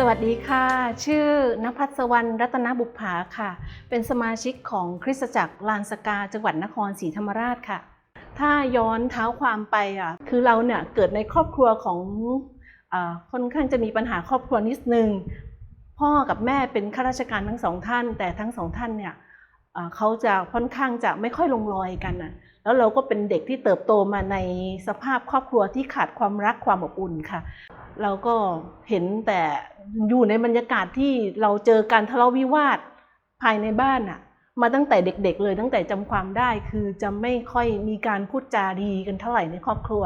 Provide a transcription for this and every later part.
สวัสดีค่ะ ชื่อนภัสวรรณรัตนบุปผาค่ะ เป็นสมาชิกของคริสตจักรลานสกาจังหวัดนครศรีธรรมราชค่ะ ถ้าย้อนเท้าความไปอะคือเราเนี่ยเกิดในครอบครัวของอค่อนข้างจะมีปัญหาครอบครัวนิดนึง พ่อกับแม่เป็นข้าราชการทั้งสองท่าน แต่ทั้งสองท่านเนี่ยเขาจะค่อนข้างจะไม่ค่อยลงรอยกันน่ะแล้วเราก็เป็นเด็กที่เติบโตมาในสภาพครอบครัวที่ขาดความรักความอบอุ่นค่ะ เราก็เห็นแต่อยู่ในบรรยากาศที่เราเจอการทะเลาะวิวาทภายในบ้านอะมาตั้งแต่เด็กๆเลยตั้งแต่จำความได้คือจะไม่ค่อยมีการพูดจาดีกันเท่าไหร่ในครอบครัว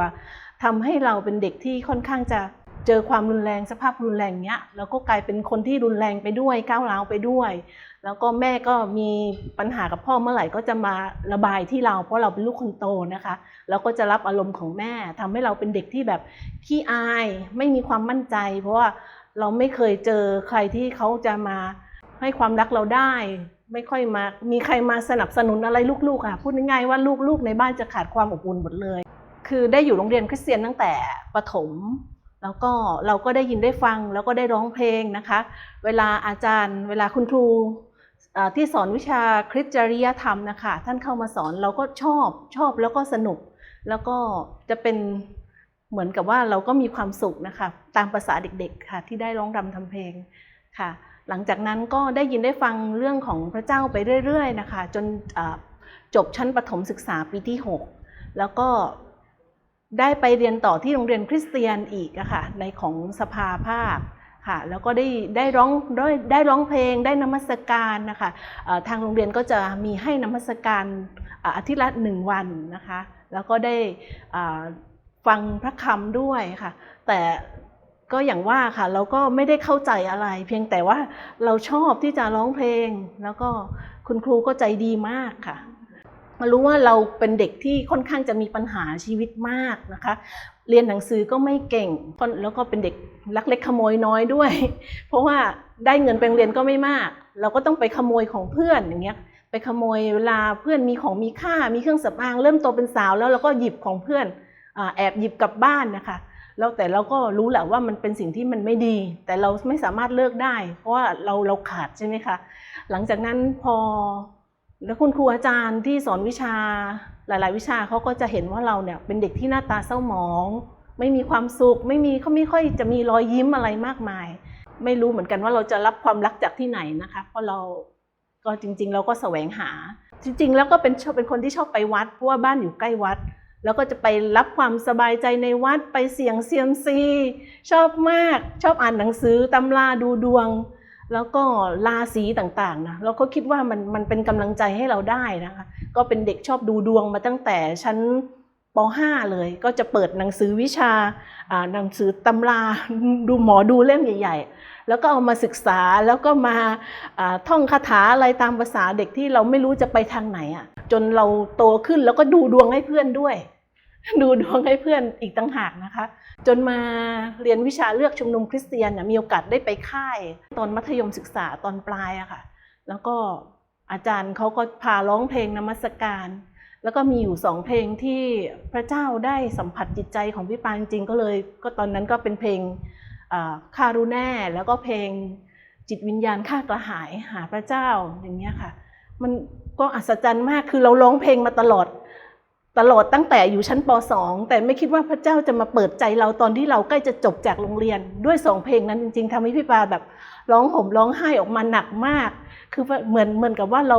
ทำให้เราเป็นเด็กที่ค่อนข้างจะ เจอความรุนแรงสภาพรุนแรงเนี้ยแล้วก็กลายเป็นคนที่รุนแรงไปด้วยก้าวร้าวไปด้วย แล้วก็แม่ก็มีปัญหากับพ่อเมื่อไหร่ก็จะมาระบายที่เรา เพราะเราเป็นลูกคนโตนะคะ แล้วก็จะรับอารมณ์ของแม่ทำให้เราเป็นเด็กที่แบบขี้อายไม่มีความมั่นใจ เพราะว่าเราไม่เคยเจอใครที่เขาจะมาให้ความรักเราได้ ไม่ค่อยมามีใครมาสนับสนุนอะไรลูกๆอะพูดง่ายๆว่าลูกๆในบ้านจะขาดความอบอุ่นหมดเลย คือได้อยู่โรงเรียนคริสเตียนตั้งแต่ประถม แล้วก็เราก็ได้ยินได้ฟังแล้วก็ได้ร้องเพลงนะคะ เวลาอาจารย์ เวลาคุณครูที่สอนวิชาคริสตจริยธรรมนะคะท่านเข้ามาสอนเราก็ชอบชอบแล้วก็สนุก แล้วก็จะเป็นเหมือนกับว่าเราก็มีความสุขนะคะตามภาษาเด็กๆค่ะที่ได้ร้องรำทำเพลงค่ะ หลังจากนั้นก็ได้ยินได้ฟังเรื่องของพระเจ้าไปเรื่อยๆนะคะจนจบชั้นประถมศึกษาปีที่ 6 แล้วก็ ได้ไปเรียนต่อที่โรงเรียนคริสเตียนอีกอะค่ะในของสภาภาคค่ะแล้วก็ได้ได้ร้องได้ได้ร้องเพลงได้นมัสการนะคะทางโรงเรียนก็จะมีให้นมัสการอาทิตย์ละหนึ่งวันนะคะแล้วก็ได้ฟังพระคำด้วยค่ะแต่ก็อย่างว่าค่ะเราก็ไม่ได้เข้าใจอะไร เพียงแต่ว่าเราชอบที่จะร้องเพลง แล้วก็คุณครูก็ใจดีมากค่ะ มารู้ว่าเราเป็นเด็กที่ค่อนข้างจะมีปัญหาชีวิตมากนะคะ เรียนหนังสือก็ไม่เก่ง แล้วก็เป็นเด็กลักเล็กขโมยน้อยด้วย เพราะว่าได้เงินไปโรงเรียนก็ไม่มาก เราก็ต้องไปขโมยของเพื่อนอย่างเงี้ย ไปขโมยเวลาเพื่อนมีของมีค่า มีเครื่องสำอาง เริ่มโตเป็นสาวแล้วเราก็หยิบของเพื่อนอแอบหยิบกลับบ้านนะคะ แล้วแต่เราก็รู้แหละว่ามันเป็นสิ่งที่มันไม่ดี แต่เราไม่สามารถเลิกได้ เพราะว่าเราเราขาดใช่ไหมคะ หลังจากนั้นพอ แล้วคุณครูอาจารย์ที่สอนวิชาหลาย ๆ วิชาเขาก็จะเห็นว่าเราเนี่ยเป็นเด็กที่หน้าตาเศร้าหมอง ไม่มีความสุข ไม่มีเขาไม่ค่อยจะมีรอยยิ้มอะไรมากมาย ไม่รู้เหมือนกันว่าเราจะรับความรักจากที่ไหนนะคะ เพราะเราก็จริง ๆ เราก็แสวงหา จริง ๆ แล้วก็เป็นชอบเป็นคนที่ชอบไปวัดเพราะว่าบ้านอยู่ใกล้วัด แล้วก็จะไปรับความสบายใจในวัดไปเสี่ยงเซียมซีชอบมากชอบอ่านหนังสือตำราดูดวง แล้วก็ราศีต่างๆนะเราก็คิดว่ามันมันเป็นกำลังใจให้เราได้นะคะ ก็เป็นเด็กชอบดูดวงมาตั้งแต่ชั้นป .5 เลยก็จะเปิดหนังสือวิชาอ่าหนังสือตำราดูหมอดูเล่มใหญ่ ๆ แล้วก็เอามาศึกษาแล้วก็มาอ่าท่องคาถาอะไรตามภาษาเด็กที่เราไม่รู้จะไปทางไหนอะจนเราโตขึ้นแล้วก็ดูดวงให้เพื่อนด้วย ดูดวงให้เพื่อนอีกต่างหากนะคะ จนมาเรียนวิชาเลือกชุมนุมคริสเตียนน่ะมีโอกาสได้ไปค่าย ตอนมัธยมศึกษาตอนปลายอะค่ะ แล้วก็อาจารย์เขาก็พาร้องเพลงนมัสการ แล้วก็มีอยู่สองเพลงที่พระเจ้าได้สัมผัสจิตใจของพี่ปานจริงก็เลย ก็ตอนนั้นก็เป็นเพลงคารุแน่แล้วก็เพลงจิตวิญญาณข้ากระหายหาพระเจ้าอย่างเงี้ยค่ะ มันก็อัศจรรย์มากคือเราร้องเพลงมาตลอด ตลอดตั้งแต่อยู่ชั้นป .2 แต่ไม่คิดว่าพระเจ้าจะมาเปิดใจเราตอนที่เราใกล้จะจบจากโรงเรียน ด้วยสองเพลงนั้นจริง ๆทำให้พี่ปาแบบร้องห่มร้องไห้ออกมาหนักมาก คือเหมือนเหมือนกับว่าเรา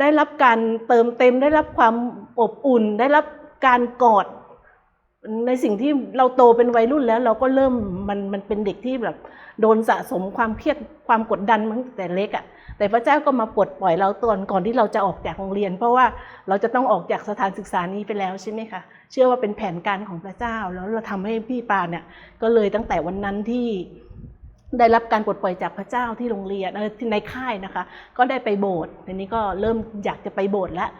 ได้รับการเติมเต็มได้รับความอบอุ่น ได้รับการกอด ในสิ่งที่เราโตเป็นวัยรุ่นแล้ว เราก็เริ่มมันมันเป็นเด็กที่แบบโดนสะสมความเครียดความกดดันมาตั้งแต่เล็กอะ่ะแต่พระเจ้าก็มาปลดปล่อยเราตอนก่อนที่เราจะออกจากโรงเรียน เพราะว่าเราจะต้องออกจากสถานศึกษานี้ไปแล้วใช่ไหมคะเชื่อว่าเป็นแผนการของพระเจ้าแล้วเราทำให้พี่ปาเนี่ยก็เลยตั้งแต่วันนั้นที่ได้รับการปลดปล่อยจากพระเจ้าที่โรงเรียนในค่ายนะคะ ก็ได้ไปโบสถ์ทีนี้ก็เริ่มอยากจะไปโบสถ์แล้ว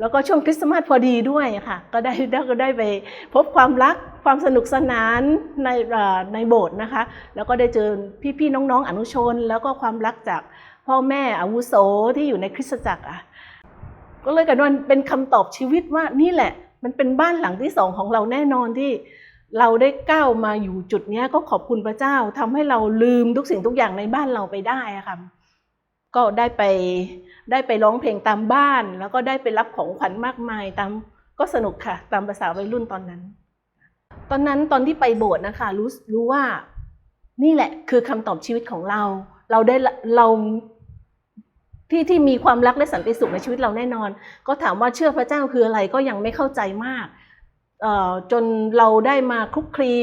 แล้วก็ช่วงคริสต์มาสพอดีด้วยค่ะ ก็ได้ก็ได้ไปพบความรักความสนุกสนานในในโบสถ์นะคะ แล้วก็ได้เจอพี่ๆน้องๆ อนุชน แล้วก็ความรักจากพ่อแม่อาวุโสที่อยู่ในคริสตจักรอะก็เลยกลายเป็นเป็นคำตอบชีวิตว่านี่แหละ มันเป็นบ้านหลังที่สองของเราแน่นอนที่เราได้ก้าวมาอยู่จุดนี้ก็ขอบคุณพระเจ้าทำให้เราลืมทุกสิ่งทุกอย่างในบ้านเราไปได้ค่ะ ก็ได้ไปได้ไปร้องเพลงตามบ้าน แล้วก็ได้ไปรับของขวัญมากมายตามก็สนุกค่ะ ตามภาษาวัยรุ่นตอนนั้น ตอนนั้นตอนที่ไปโบสถ์นะคะรู้รู้ว่านี่แหละคือคำตอบชีวิตของเรา เราได้เราที่ที่มีความรักและสันติสุขในชีวิตเราแน่นอน ก็ถามว่าเชื่อพระเจ้าคืออะไรก็ยังไม่เข้าใจมากเออจนเราได้มาคลุกคลี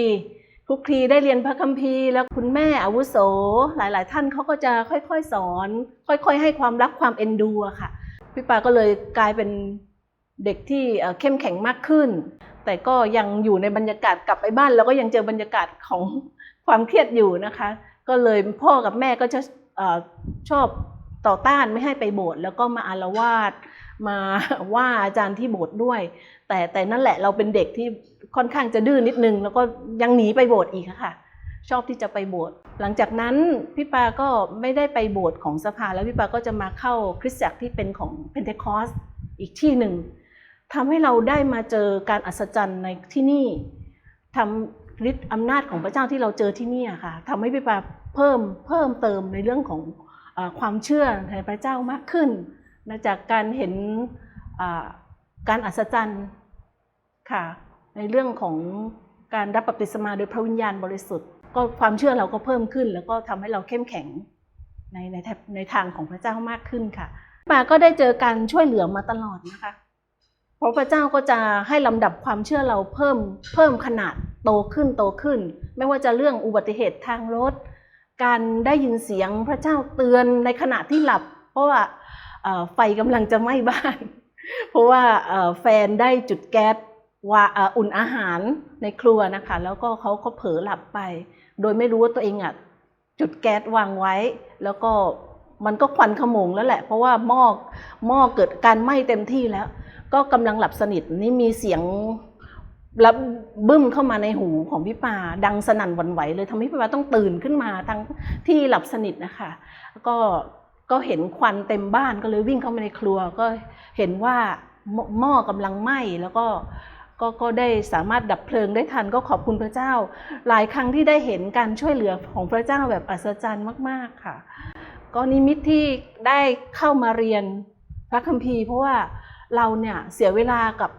คุกคลีได้เรียนพระคัมภีร์ แล้วคุณแม่อาวุโส หลาย ๆ ท่านเขาก็จะค่อยๆสอน ค่อยๆ ให้ความรักความเอ็นดูค่ะ พี่ปาก็เลยกลายเป็นเด็กที่เข้มแข็งมากขึ้น แต่ก็ยังอยู่ในบรรยากาศกลับไปบ้าน แล้วก็ยังเจอบรรยากาศของความเครียดอยู่นะคะ ก็เลยพ่อกับแม่ก็จะอชอบต่อต้านไม่ให้ไปโบสถ์แล้วก็มาอารวาสมาว่าอาจารย์ที่โบสถ์ด้วย แต่แต่นั่นแหละเราเป็นเด็กที่ ค่อนข้างจะดื้อนนิดนึง แล้วก็ยังหนีไปโบสถ์อีกค่ะ ชอบที่จะไปโบสถ์หลังจากนั้นพี่ปาก็ไม่ได้ไปโบสถ์ของสภาแล้วพี่ปาก็จะมาเข้าคริสตจักรที่เป็นของเพนเทคอสอีกที่หนึ่งทำให้เราได้มาเจอการอัศจรรย์ในที่นี่ทำฤทธิ์อำนาจของพระเจ้าที่เราเจอที่นี่ค่ะทำให้พี่ปาเพิ่มเพิ่มเติมในเรื่องของอความเชื่อในพระเจ้ามากขึ้นจากการเห็นการอัศจรรย์ค่ะ ในเรื่องของการรับบัพติศมาโดยพระวิญญาณบริสุทธิ์ ก็ความเชื่อเราก็เพิ่มขึ้น แล้วก็ทำให้เราเข้มแข็งในในทในทางของพระเจ้ามากขึ้นค่ะปาก็ได้เจอการช่วยเหลือมาตลอดนะคะ เพราะพระเจ้าก็จะให้ลำดับความเชื่อเราเพิ่มเพิ่มขนาดโตขึ้นโตขึ้น ไม่ว่าจะเรื่องอุบัติเหตุทางรถ การได้ยินเสียงพระเจ้าเตือนในขณะที่หลับ เพราะว่าไฟกำลังจะไหม้บ้าน เพราะว่าแฟนได้จุดแก๊ส ว่าอุ่นอาหารในครัวนะคะ แล้วก็เขาก็เผลอหลับไป โดยไม่รู้ว่าตัวเองอะจุดแก๊สวางไว้ แล้วก็มันก็ควันขมงแล้วแหละ เพราะว่าหม้อหม้อเกิดการไหม้เต็มที่แล้ว ก็กำลังหลับสนิทนี่มีเสียงรับบึ้มเข้ามาในหูของพี่ปาดังสนั่นหวั่นไหวเลยทำให้พี่ปาต้องตื่นขึ้นมาทั้งที่หลับสนิทนะคะก็ก็เห็นควันเต็มบ้านก็เลยวิ่งเข้ามาในครัวก็เห็นว่าหม้อหม้อกำลังไหม้แล้วก็ ก็ก็ได้สามารถดับเพลิงได้ทันก็ขอบคุณพระเจ้า หลายครั้งที่ได้เห็นการช่วยเหลือของพระเจ้าแบบอัศจรรย์มาก ๆค่ะ ก็นิมิตที่ได้เข้ามาเรียนพระคัมภีร์ เพราะว่าเราเนี่ยเสียเวลากับ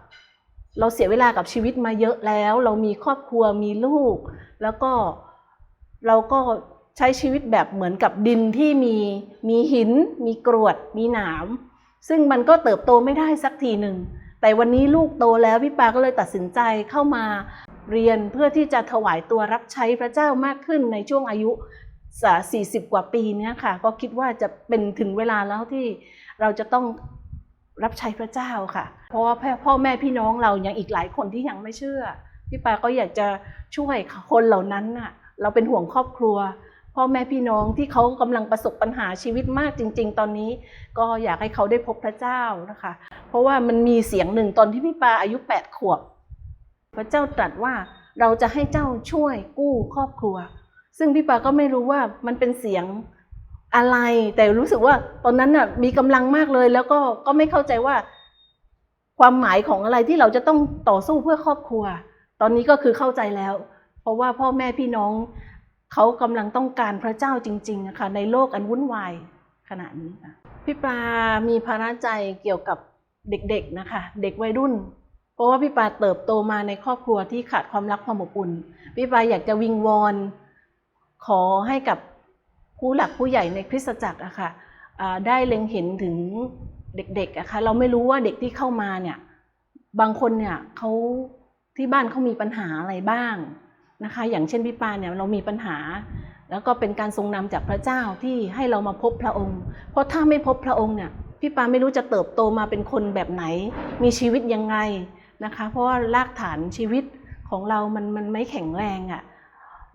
เราเสียเวลากับชีวิตมาเยอะแล้ว เรามีครอบครัวมีลูก แล้วก็เราก็ใช้ชีวิตแบบเหมือนกับดินที่มีมีหิน มีกรวด มีหนาม ซึ่งมันก็เติบโตไม่ได้สักทีหนึ่ง แต่วันนี้ลูกโตแล้วพี่ปาก็เลยตัดสินใจเข้ามาเรียนเพื่อที่จะถวายตัวรับใช้พระเจ้ามากขึ้นในช่วงอายุ 40 กว่าปีนี้ค่ะ ก็คิดว่าจะเป็นถึงเวลาแล้วที่เราจะต้องรับใช้พระเจ้าค่ะ เพราะว่าพ่อแม่พี่น้องเรายังอีกหลายคนที่ยังไม่เชื่อ พี่ปาก็อยากจะช่วยคนเหล่านั้นน่ะ เราเป็นห่วงครอบครัว พ่อแม่พี่น้องที่เขากำลังประสบปัญหาชีวิตมากจริง ๆ ตอนนี้ ก็อยากให้เขาได้พบพระเจ้านะคะ เพราะว่ามันมีเสียงหนึ่งตอนที่พี่ปาอายุแปดขวบ พระเจ้าตรัสว่าเราจะให้เจ้าช่วยกู้ครอบครัว ซึ่งพี่ปาก็ไม่รู้ว่ามันเป็นเสียงอะไร แต่รู้สึกว่าตอนนั้นน่ะมีกำลังมากเลยแล้วก็ก็ไม่เข้าใจว่า ความหมายของอะไรที่เราจะต้องต่อสู้เพื่อครอบครัว ตอนนี้ก็คือเข้าใจแล้ว เพราะว่าพ่อแม่พี่น้อง เขากำลังต้องการพระเจ้าจริงๆนะคะในโลกอันวุ่นวายขณะนี้ค่ะพี่ปลามีภาระใจเกี่ยวกับเด็กๆนะคะ เด็กวัยรุ่น เพราะว่าพี่ปาเติบโตมาในครอบครัวที่ขาดความรักความอบอุ่น พี่ปาอยากจะวิงวอนขอให้กับผู้หลักผู้ใหญ่ในคริสตจักรอะค่ะอ่าได้เล็งเห็นถึงเด็กๆอะค่ะเราไม่รู้ว่าเด็กที่เข้ามาเนี่ยบางคนเนี่ยเขาที่บ้านเขามีปัญหาอะไรบ้าง นะคะ อย่างเช่นพี่ปาเนี่ยเรามีปัญหา แล้วก็เป็นการทรงนำจากพระเจ้าที่ให้เรามาพบพระองค์ เพราะถ้าไม่พบพระองค์เนี่ยพี่ปาไม่รู้จะเติบโตมาเป็นคนแบบไหน มีชีวิตยังไงนะคะ เพราะว่ารากฐานชีวิตของเรามันมันไม่แข็งแรงอะ่ะ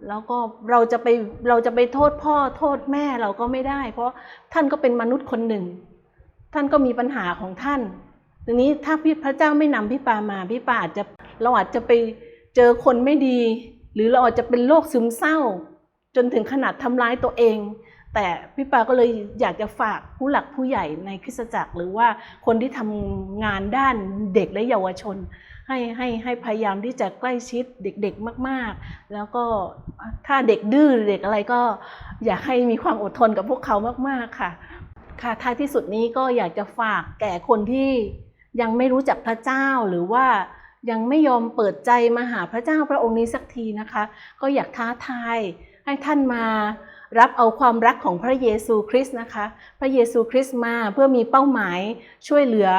แล้วก็เราจะไปเราจะไปโทษพ่อโทษแม่เราก็ไม่ได้ เพราะท่านก็เป็นมนุษย์คนหนึ่ง ท่านก็มีปัญหาของท่านทีนี้ถ้าพี่พระเจ้าไม่นำพี่ปามาพี่ปาอาจจะเราอาจจะไปเจอคนไม่ดี หรือเราอาจจะเป็นโรคซึมเศร้า จนถึงขนาดทำร้ายตัวเอง แต่พี่ปาก็เลยอยากจะฝากผู้หลักผู้ใหญ่ในคริสตจักร หรือว่าคนที่ทำงานด้านเด็กและเยาวชน ให้ให้ให้พยายามที่จะใกล้ชิดเด็กๆมากๆ แล้วก็ถ้าเด็กดื้อเด็กอะไรก็อยากให้มีความอดทนกับพวกเขามากๆค่ะ ค่ะท้ายที่สุดนี้ก็อยากจะฝากแก่คนที่ยังไม่รู้จักพระเจ้าหรือว่า ยังไม่ยอมเปิดใจมาหาพระเจ้าพระองค์นี้สักทีนะคะ ก็อยากท้าทายให้ท่านมารับเอาความรักของพระเยซูคริสต์นะคะ พระเยซูคริสต์มาเพื่อมีเป้าหมายช่วยเหลือ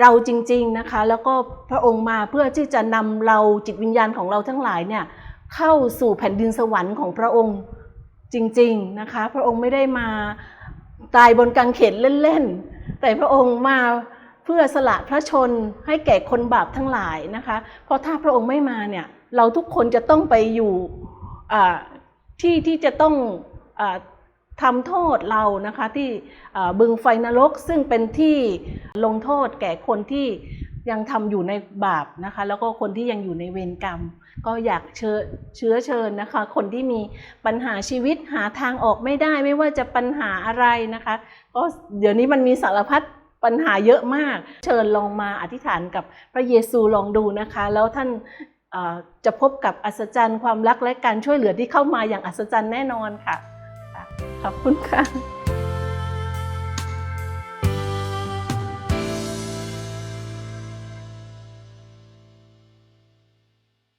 เราจริงๆนะคะ แล้วก็พระองค์มาเพื่อที่จะนำเราจิตวิญญาณของเราทั้งหลายเนี่ยเข้าสู่แผ่นดินสวรรค์ของพระองค์จริงๆนะคะ พระองค์ไม่ได้มาตายบนกางเขนเล่นๆ แต่พระองค์มา เพื่อสละพระชนให้แก่คนบาปทั้งหลายนะคะ เพราะถ้าพระองค์ไม่มาเนี่ยเราทุกคนจะต้องไปอยู่ที่ที่จะต้องอทำโทษเรานะคะที่บึงไฟนรกซึ่งเป็นที่ลงโทษแก่คนที่ยังทำอยู่ในบาปนะคะแล้วก็คนที่ยังอยู่ในเวรกรรม ก็อยากเชื้อเชิญนะคะ คนที่มีปัญหาชีวิตหาทางออกไม่ได้ไม่ว่าจะปัญหาอะไรนะคะ ก็เดี๋ยวนี้มันมีสารพัด ปัญหาเยอะมาก เชิญลองมาอธิษฐานกับพระเยซูลองดูนะคะ แล้วท่านจะพบกับอัศจรรย์ความรักและการช่วยเหลือที่เข้ามาอย่างอัศจรรย์แน่นอนค่ะ ขอบคุณค่ะ